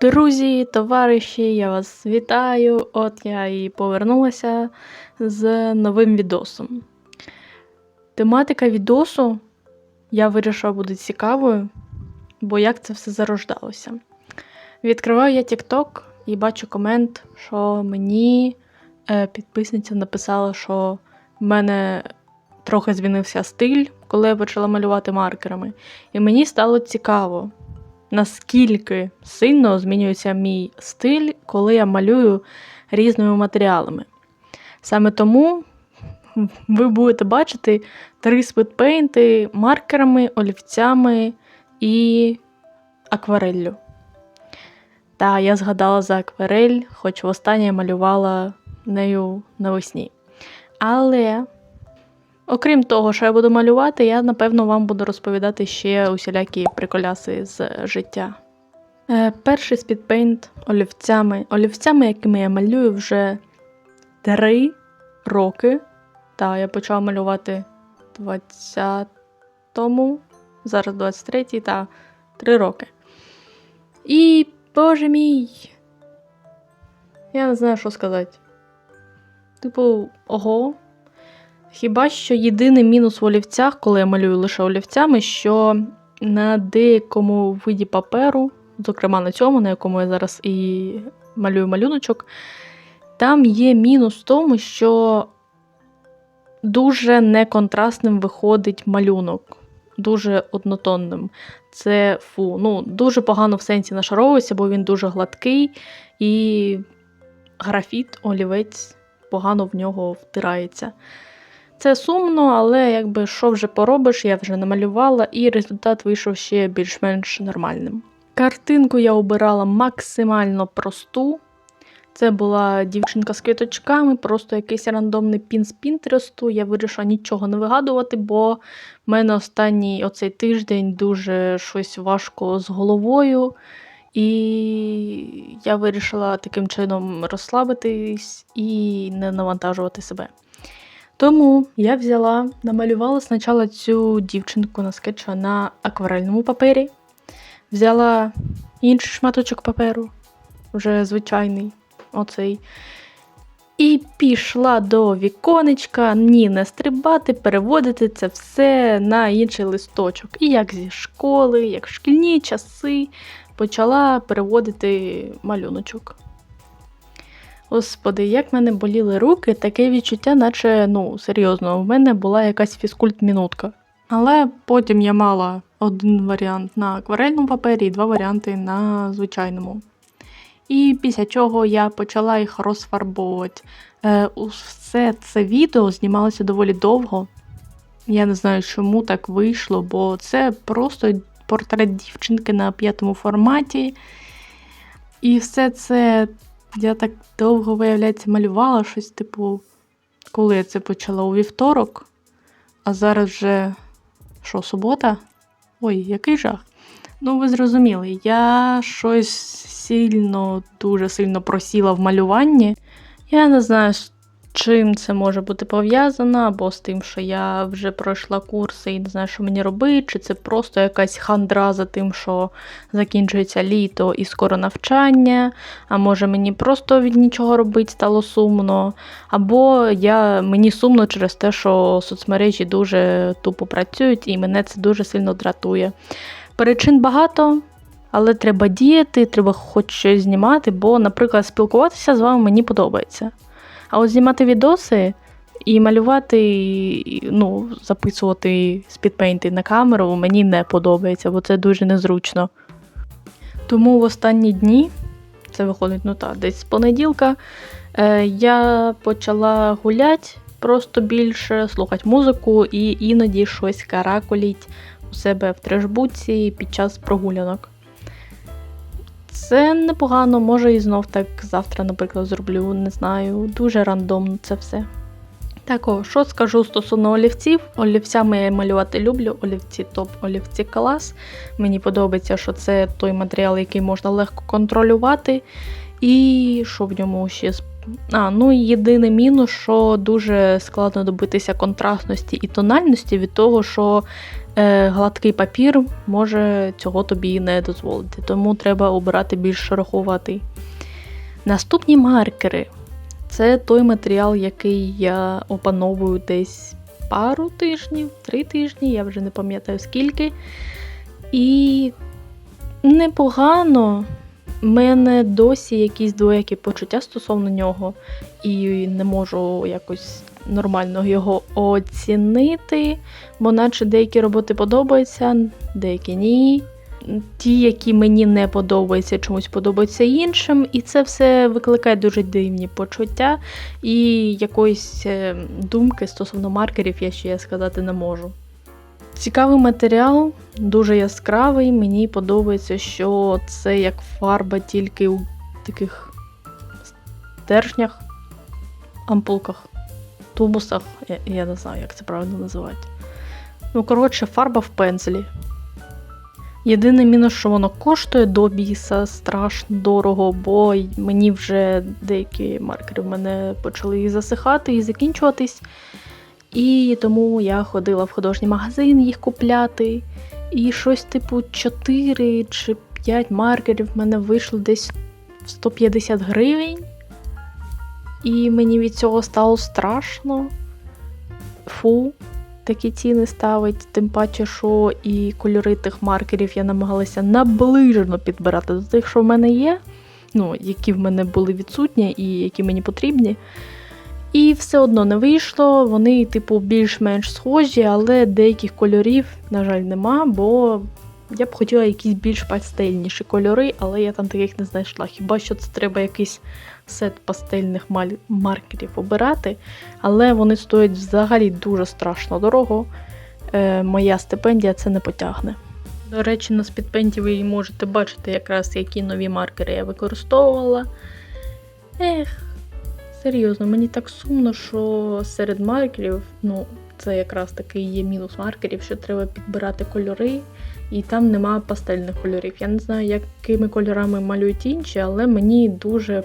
Друзі, товариші, я вас вітаю. От я і повернулася з новим відосом. Тематика відосу я вирішила буде цікавою, бо як це все зарождалося. Відкриваю я TikTok і бачу комент, що мені е, підписниця написала, що в мене трохи змінився стиль, коли я почала малювати маркерами. І мені стало цікаво, наскільки сильно змінюється мій стиль, коли я малюю різними матеріалами. Саме тому ви будете бачити три спидпейнти маркерами, олівцями і аквареллю. Та я згадала за акварель, хоч востаннє я малювала нею навесні. Але Окрім того, що я буду малювати, я напевно вам буду розповідати ще усілякі приколяси з життя. Е, перший спідпейнт олівцями. Олівцями, якими я малюю вже 3 роки. Так, я почала малювати 20-му, зараз 23-й, та 3 роки. І, боже мій, я не знаю, що сказати. Типу, ого. Хіба що єдиний мінус в олівцях, коли я малюю лише олівцями, що на деякому виді паперу, зокрема на цьому, на якому я зараз і малюю малюночок, там є мінус в тому, що дуже неконтрастним виходить малюнок, дуже однотонним. Це фу, ну, дуже погано в сенсі нашаровується, бо він дуже гладкий, і графіт, олівець погано в нього втирається. Це сумно, але якби що вже поробиш, я вже намалювала, і результат вийшов ще більш-менш нормальним. Картинку я обирала максимально просту. Це була дівчинка з квіточками, просто якийсь рандомний пін з Пінтересту. Я вирішила нічого не вигадувати, бо в мене останній оцей тиждень дуже щось важко з головою. І я вирішила таким чином розслабитись і не навантажувати себе. Тому я взяла, намалювала спочатку цю дівчинку на скетча на акварельному папері, взяла інший шматочок паперу, вже звичайний оцей. І пішла до віконечка, ні, не стрибати, переводити це все на інший листочок. І як зі школи, як шкільні часи почала переводити малюночок. Господи, як мене боліли руки, таке відчуття, наче, ну, серйозно, в мене була якась фізкульт-мінутка. Але потім я мала один варіант на акварельному папері і два варіанти на звичайному. І після чого я почала їх розфарбовувати. Е, Все це відео знімалося доволі довго. Я не знаю, чому так вийшло, бо це просто портрет дівчинки на п'ятому форматі. І все це я так довго, виявляється, малювала щось, типу, коли я це почала у вівторок, а зараз вже що, субота? Ой, який жах. Ну, ви зрозуміли, я щось сильно, дуже сильно просіла в малюванні. Я не знаю, чим це може бути пов'язано, або з тим, що я вже пройшла курси і не знаю, що мені робити, чи це просто якась хандра за тим, що закінчується літо і скоро навчання, а може мені просто від нічого робити стало сумно, або я, мені сумно через те, що соцмережі дуже тупо працюють, і мене це дуже сильно дратує. Причин багато. Але треба діяти, треба хоч щось знімати, бо, наприклад, спілкуватися з вами мені подобається. А от знімати відоси і малювати, ну, записувати спідпейнти на камеру мені не подобається, бо це дуже незручно. Тому в останні дні, це виходить, ну так, десь з понеділка, е, я почала гуляти просто більше, слухати музику і іноді щось каракуліть у себе в трешбуці під час прогулянок. Це непогано, може і знов так завтра, наприклад, зроблю, не знаю. Дуже рандомно це все. Так, о, що скажу стосовно олівців. Олівцями я малювати люблю, олівці топ, олівці клас. Мені подобається, що це той матеріал, який можна легко контролювати. І що в ньому ще? А, ну і єдиний мінус, що дуже складно добитися контрастності і тональності від того, що е, гладкий папір може цього тобі не дозволити. Тому треба обирати більш шероховатий. Наступні маркери. Це той матеріал, який я опановую десь пару тижнів, три тижні, я вже не пам'ятаю скільки. І непогано. Мене досі якісь двоякі почуття стосовно нього, і не можу якось нормально його оцінити, бо наче деякі роботи подобаються, деякі ні. Ті, які мені не подобаються, чомусь подобаються іншим, і це все викликає дуже дивні почуття, і якоїсь е, думки стосовно маркерів я ще сказати не можу. Цікавий матеріал, дуже яскравий. Мені подобається, що це як фарба тільки у таких стержнях, ампулках, тубусах. Я, я не знаю, як це правильно називати. Ну, коротше, фарба в пензлі. Єдиний мінус, що воно коштує до біса страшно дорого, бо мені вже деякі маркери в мене почали і засихати і закінчуватись. І тому я ходила в художній магазин їх купляти. І щось типу 4 чи 5 маркерів в мене вийшло десь в 150 гривень. І мені від цього стало страшно. Фу, такі ціни ставить, тим паче, що і кольори тих маркерів я намагалася наближено підбирати до тих, що в мене є, ну, які в мене були відсутні і які мені потрібні. І все одно не вийшло. Вони, типу, більш-менш схожі, але деяких кольорів, на жаль, нема, бо я б хотіла якісь більш пастельніші кольори, але я там таких не знайшла. Хіба що це треба якийсь сет пастельних маркерів обирати, але вони стоять взагалі дуже страшно дорого. Е, моя стипендія це не потягне. До речі, на стипендії ви можете бачити якраз, які нові маркери я використовувала. Ех, серйозно, мені так сумно, що серед маркерів, ну, це якраз такий є мінус маркерів, що треба підбирати кольори, і там нема пастельних кольорів. Я не знаю, якими кольорами малюють інші, але мені дуже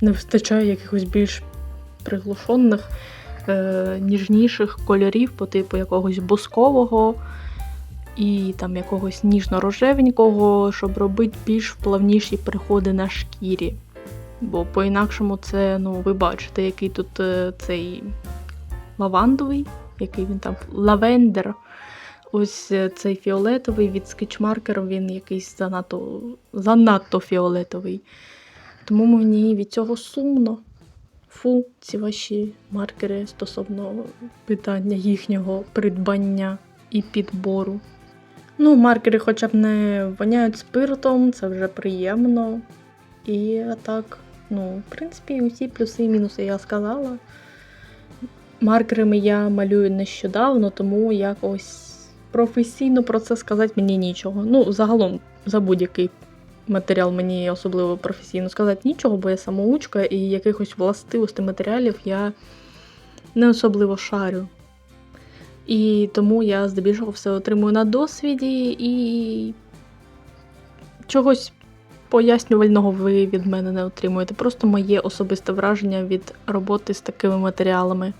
не вистачає якихось більш приглушених, е, ніжніших кольорів, по типу якогось бускового і там якогось ніжно-рожевенького, щоб робити більш плавніші переходи на шкірі. Бо по-інакшому це, ну, ви бачите, який тут е, цей лавандовий, який він там лавендер. Ось е, цей фіолетовий від скетчмаркеру, він якийсь занадто, занадто фіолетовий. Тому мені від цього сумно. Фу, ці ваші маркери стосовно питання їхнього придбання і підбору. Ну, маркери хоча б не воняють спиртом, це вже приємно. І так, ну, в принципі, усі плюси і мінуси я сказала. Маркерами я малюю нещодавно, тому якось професійно про це сказати мені нічого. Ну, загалом, за будь-який матеріал мені особливо професійно сказати нічого, бо я самоучка і якихось властивостей матеріалів я не особливо шарю. І тому я здебільшого все отримую на досвіді і чогось пояснювального ви від мене не отримуєте. Просто моє особисте враження від роботи з такими матеріалами.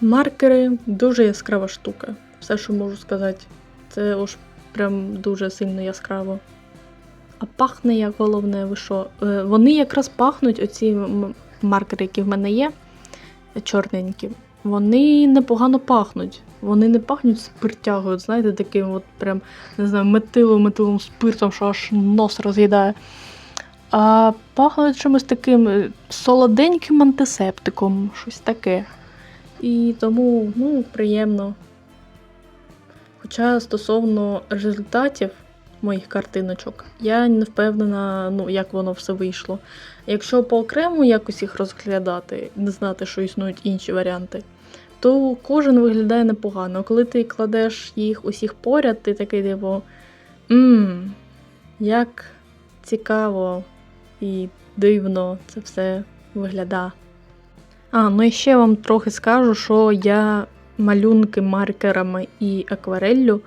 Маркери дуже яскрава штука. Все, що можу сказати. Це ось прям дуже сильно яскраво. А пахне як головне, ви що? Е, Вони якраз пахнуть, оці маркери, які в мене є, чорненькі. Вони непогано пахнуть. Вони не пахнуть спиртягою, знаєте, таким от прям, не знаю, метиловим метиловим спиртом, що аж нос роз'їдає. А пахнуть чимось таким е, солоденьким антисептиком, щось таке. І тому, ну, приємно. Хоча стосовно результатів моїх картиночок, я не впевнена, ну, як воно все вийшло. Якщо по окремо якось їх розглядати, не знати, що існують інші варіанти, то кожен виглядає непогано. Коли ти кладеш їх усіх поряд, ти такий типу. Мм, як цікаво і дивно це все виглядає. А, ну і ще вам трохи скажу, що я малюнки маркерами і аквареллю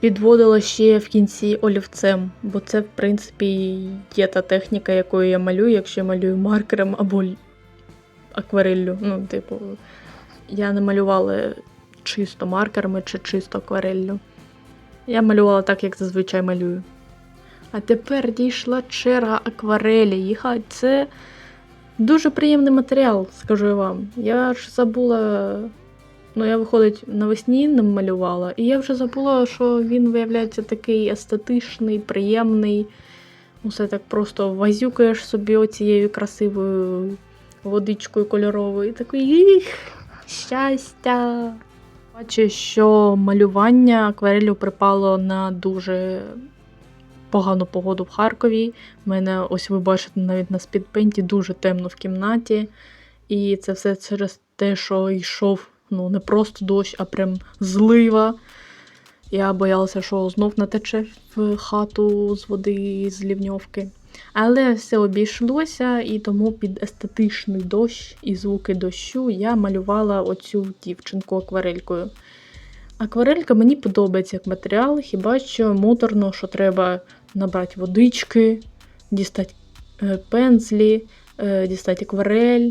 підводила ще в кінці олівцем, бо це, в принципі, є та техніка, якою я малюю, якщо я малюю маркером або аквареллю. Ну, типу, я не малювала чисто маркерами чи чисто аквареллю. Я малювала так, як зазвичай малюю. А тепер дійшла черга акварелі. Їха це дуже приємний матеріал, скажу я вам. Я ж забула. Ну, я, виходить, навесні ним малювала, і я вже забула, що він виявляється такий естетичний, приємний. Усе так просто вазюкаєш собі оцією красивою водичкою кольоровою. І такий їх, щастя. Бачу, що малювання акварелю припало на дуже погану погоду в Харкові. У мене, ось ви бачите, навіть на спідпенті дуже темно в кімнаті. І це все через те, що йшов ну, не просто дощ, а прям злива. Я боялася, що знов натече в хату з води з лівньовки. Але все обійшлося, і тому під естетичний дощ і звуки дощу я малювала оцю дівчинку акварелькою. Акварелька мені подобається як матеріал, хіба що муторно, що треба набрати водички, дістати е, пензлі, е, дістати акварель,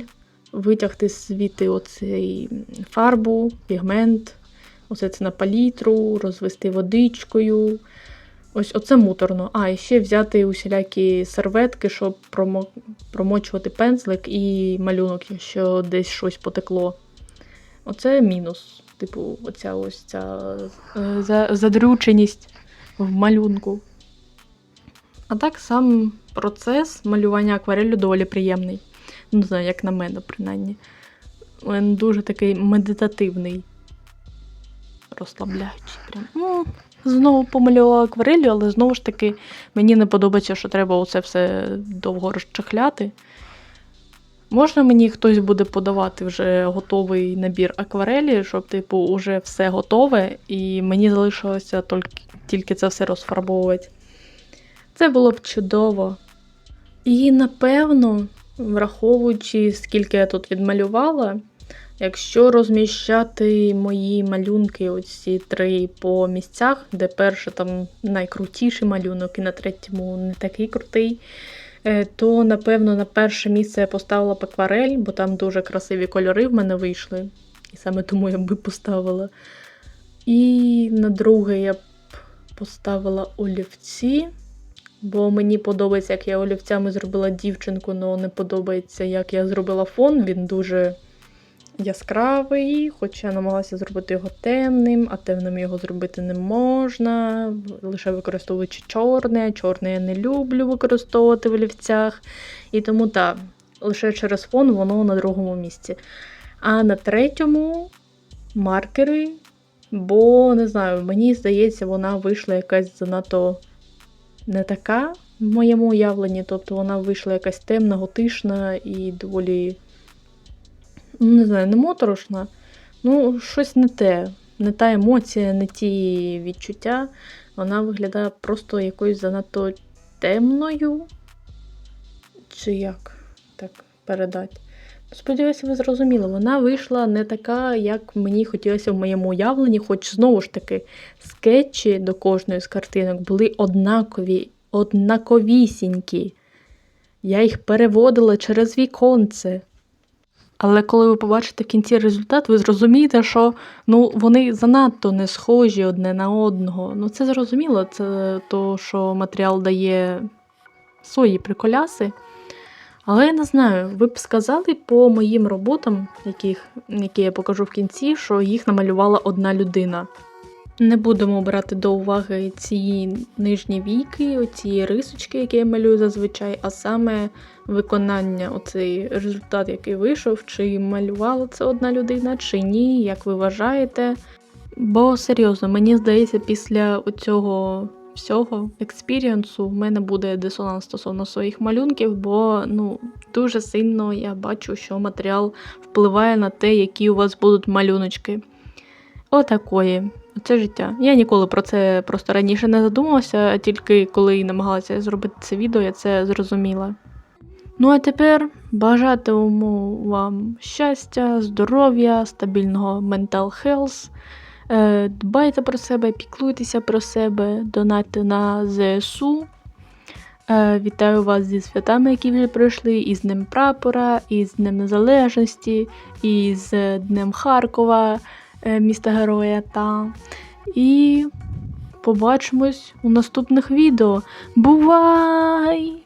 витягти звідти оцей фарбу, пігмент, оце це на палітру, розвести водичкою. Ось оце муторно. А, і ще взяти усілякі серветки, щоб промо... промочувати пензлик і малюнок, якщо десь щось потекло. Оце мінус. Типу, оця ось ця е, задрюченість в малюнку. А так сам процес малювання акварелью доволі приємний. Ну, Не знаю, як на мене, принаймні. Він дуже такий медитативний. Розслабляючий. Прям. Знову помалювала акварелью, але знову ж таки мені не подобається, що треба оце все довго розчехляти. Можна мені хтось буде подавати вже готовий набір акварелі, щоб, типу, уже все готове, і мені залишилося тільки, тільки це все розфарбовувати. Це було б чудово. І напевно, враховуючи, скільки я тут відмалювала, якщо розміщати мої малюнки, оці три по місцях, де перший там найкрутіший малюнок, і на третьому не такий крутий, е, то напевно на перше місце я поставила акварель, бо там дуже красиві кольори в мене вийшли. І саме тому я би поставила. І на друге я б поставила олівці. Бо мені подобається, як я олівцями зробила дівчинку, але не подобається, як я зробила фон. Він дуже яскравий, хоча я намагалася зробити його темним, а темним його зробити не можна. Лише використовуючи чорне. Чорне я не люблю використовувати в олівцях. І тому так, лише через фон воно на другому місці. А на третьому маркери, бо не знаю, мені здається, вона вийшла якась занадто не така в моєму уявленні. Тобто вона вийшла якась темна, готишна і доволі, не знаю, не моторошна. Ну, щось не те. Не та емоція, не ті відчуття. Вона виглядає просто якоюсь занадто темною. Чи як так передати? Сподіваюся, ви зрозуміли, вона вийшла не така, як мені хотілося в моєму уявленні, хоч знову ж таки скетчі до кожної з картинок були однакові, однаковісінькі. Я їх переводила через віконце. Але коли ви побачите в кінці результат, ви зрозумієте, що ну, вони занадто не схожі одне на одного. Ну, це зрозуміло, це то, що матеріал дає свої приколяси. Але я не знаю, ви б сказали по моїм роботам, яких, які я покажу в кінці, що їх намалювала одна людина. Не будемо брати до уваги ці нижні війки, оці рисочки, які я малюю зазвичай, а саме виконання, оцей результат, який вийшов, чи малювала це одна людина, чи ні, як ви вважаєте. Бо серйозно, мені здається, після цього всього експірієнсу в мене буде дисонанс стосовно своїх малюнків, бо ну, дуже сильно я бачу, що матеріал впливає на те, які у вас будуть малюночки. Отакої. Це життя. Я ніколи про це просто раніше не задумувалася, а тільки коли намагалася зробити це відео, я це зрозуміла. Ну а тепер бажатиму вам щастя, здоров'я, стабільного mental health, Е, Дбайте про себе, піклуйтеся про себе, донатьте на ЗСУ. Е, Вітаю вас зі святами, які вже пройшли, і з Днем Прапора, і з Днем Незалежності, і з Днем Харкова, е, міста Героя. Та. І побачимось у наступних відео. Бувай!